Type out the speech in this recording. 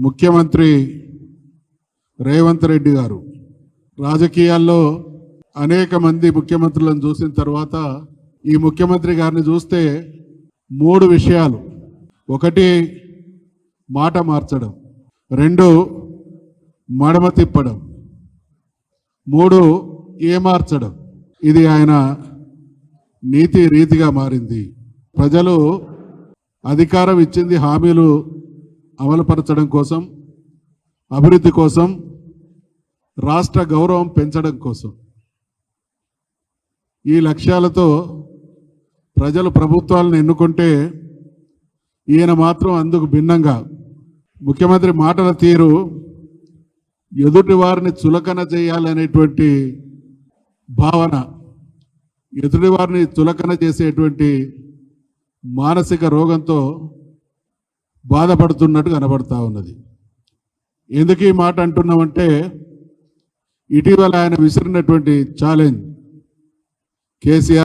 ముఖ్యమంత్రి రేవంత్ రెడ్డి గారు. రాజకీయాల్లో అనేక మంది ముఖ్యమంత్రులను చూసిన తర్వాత ఈ ముఖ్యమంత్రి గారిని చూస్తే మూడు విషయాలు. ఒకటి మాట మార్చడం. రెండు మడమ తిప్పడం. మూడు ఏమార్చడం ఇది ఆయన నీతి రీతిగా మారింది. ప్రజలు అధికారం ఇచ్చింది హామీలు అమలుపరచడం కోసం అభివృద్ధి కోసం రాష్ట్ర గౌరవం పెంచడం కోసం. ఈ లక్ష్యాలతో ప్రజలు ప్రభుత్వాలను ఎన్నుకుంటే ఈయన మాత్రం అందుకు భిన్నంగా. ముఖ్యమంత్రి మాటల తీరు ఎదుటి వారిని చులకన చేయాలనేటువంటి భావన ఎదుటి వారిని చులకన చేసేటువంటి మానసిక రోగంతో బాధపడుతున్నట్టు కనబడతా ఉన్నది. ఎందుకు ఈ మాట అంటున్నామంటే ఇటీవల ఆయన విసిరినటువంటి ఛాలెంజ్ కేసీఆర్